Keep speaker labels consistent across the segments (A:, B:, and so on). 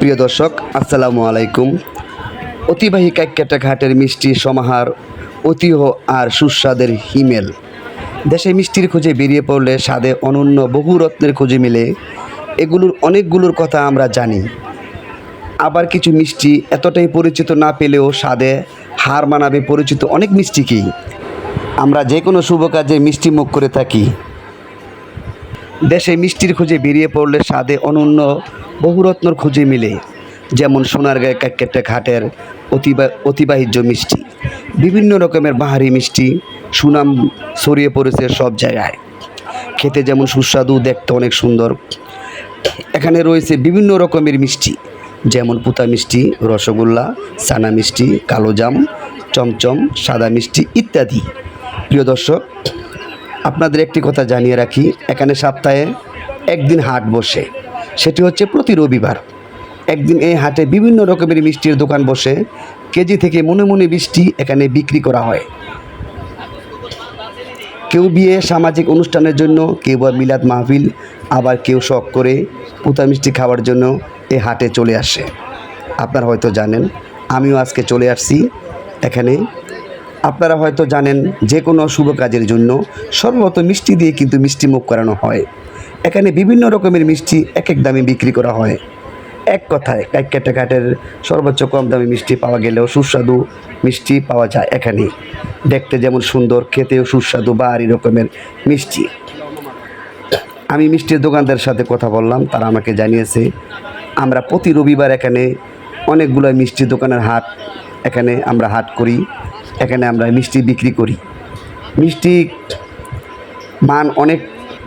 A: প্রিয় দর্শক, আসসালামু আলাইকুম। অতিবাহী কাইকেটা ঘাটের মিষ্টি সমাহার ঐতিহ্য আর সুস্বাদের হিমেল। দেশে মিষ্টির খোঁজে বেরিয়ে পড়লে স্বাদে অনন্য বহু রত্নের খোঁজে মিলে। এগুলোর অনেকগুলোর কথা আমরা জানি। আবার কিছু মিষ্টি এতটাই পরিচিত না পেলেও স্বাদে হার মানাবে পরিচিত অনেক মিষ্টিকেই আমরা যে কোনো শুভ কাজে মিষ্টি মুখ করে থাকি। দেশে মিষ্টির খুঁজে বেরিয়ে পড়লে স্বাদে অনন্য বহুরত্নর খুঁজে মিলে, যেমন সোনারগাঁয় কাকেটে ঘাটের অতিবা অতিবাহিত মিষ্টি, বিভিন্ন রকমের বাহারি মিষ্টি, সুনাম ছড়িয়ে পড়েছে সব জায়গায়। খেতে যেমন সুস্বাদু, দেখতে অনেক সুন্দর। এখানে রয়েছে বিভিন্ন রকমের মিষ্টি, যেমন পুতা মিষ্টি, রসগোল্লা সানা মিষ্টি কালোজাম চমচম, সাদা মিষ্টি ইত্যাদি। প্রিয় দর্শক আপনাদের একটি কথা জানিয়ে রাখি, এখানে সপ্তাহে একদিন হাট বসে, সেটি হচ্ছে প্রতি রবিবার। একদিন এই হাটে বিভিন্ন রকমের মিষ্টির দোকান বসে, কেজি থেকে মনে মনে মিষ্টি এখানে বিক্রি করা হয়। কেউ বিয়ে সামাজিক অনুষ্ঠানের জন্য, কেউ বা মিলাদ মাহফিল, আবার কেউ শখ করে পুতা মিষ্টি খাওয়ার জন্য এই হাটে চলে আসে। আপনারা হয়তো জানেন, আমিও আজকে চলে আসছি, এখানে আপনারা হয়তো জানেন যে কোনো শুভ কাজের জন্য সর্বত মিষ্টি দিয়ে কিন্তু মিষ্টি মুখ করানো হয়। এখানে বিভিন্ন রকমের মিষ্টি এক এক দামে বিক্রি করা হয়। এক কথায় কাইকাটা ঘাটের সর্বোচ্চ কম দামে মিষ্টি পাওয়া গেলেও সুস্বাদু মিষ্টি পাওয়া যায় এখানে। দেখতে যেমন সুন্দর, খেতেও সুস্বাদু বা আরই রকমের মিষ্টি। আমি মিষ্টির দোকানদারের সাথে কথা বললাম, তারা আমাকে জানিয়েছে, আমরা প্রতি রবিবার এখানে অনেকগুলো মিষ্টি দোকানের হাট এখানে আমরা হাট করি, এখানে আমরা মিষ্টি বিক্রি করি। মিষ্টি মান অনেক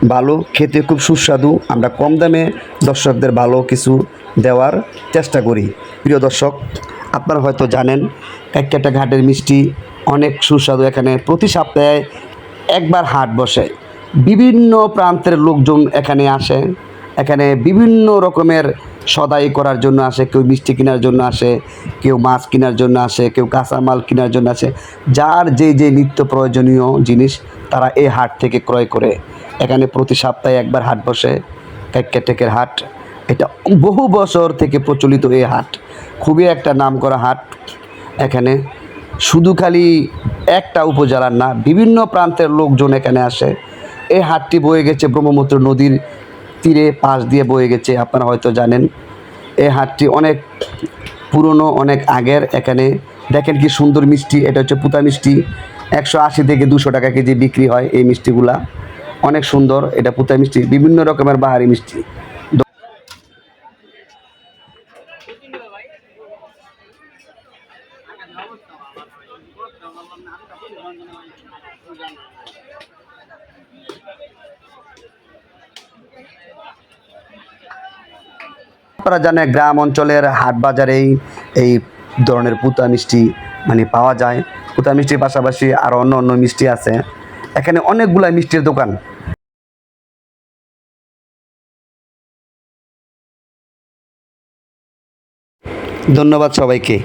A: ভালো, খেতে খুব সুস্বাদু। আমরা কম দামে দর্শকদের ভালো কিছু দেওয়ার চেষ্টা করি। প্রিয় দর্শক, আপনারা হয়তো জানেন, একটা ঘাটের মিষ্টি অনেক সুস্বাদু। এখানে প্রতি সপ্তাহে একবার হাট বসে। বিভিন্ন প্রান্তের লোকজন এখানে আসে। এখানে বিভিন্ন রকমের সদাই করার জন্য আসে, কেউ মিষ্টি কেনার জন্য আসে, কেউ মাছ কেনার জন্য আসে, কেউ কাঁচামাল কেনার জন্য আসে। যার যে যে নিত্য প্রয়োজনীয় জিনিস তারা এই হাট থেকে ক্রয় করে। এখানে প্রতি সপ্তাহে একবার হাট বসে ক্যাটেকের হাট। এটা বহু বছর থেকে প্রচলিত এই হাট। খুবই একটা নাম করা হাট। এখানে শুধু খালি একটা উপজেলার না, বিভিন্ন প্রান্তের লোকজন এখানে আসে। এই হাটটি বয়ে গেছে ব্রহ্মপুত্র নদীর তীরে পাশ দিয়ে বয়ে গেছে, আপনারা হয়তো জানেন। এই হাটটি অনেক পুরনো, অনেক আগের, এখানে দেখেন কি সুন্দর মিষ্টি, এটা হচ্ছে পুতা মিষ্টি। একশো আশি থেকে দুশো টাকা কেজি বিক্রি হয় এই মিষ্টিগুলা। অনেক সুন্দর, এটা পুতা মিষ্টি, বিভিন্ন রকমের বাহারি মিষ্টি। আপনারা জানেন গ্রাম অঞ্চলের হাট বাজারেই এই ধরনের পুতা মিষ্টি মানে পাওয়া যায়। পুতা মিষ্টির পাশাপাশি আর অন্য অন্য মিষ্টি আছে। এখানে অনেকগুলা মিষ্টির দোকান। ধন্যবাদ সবাইকে।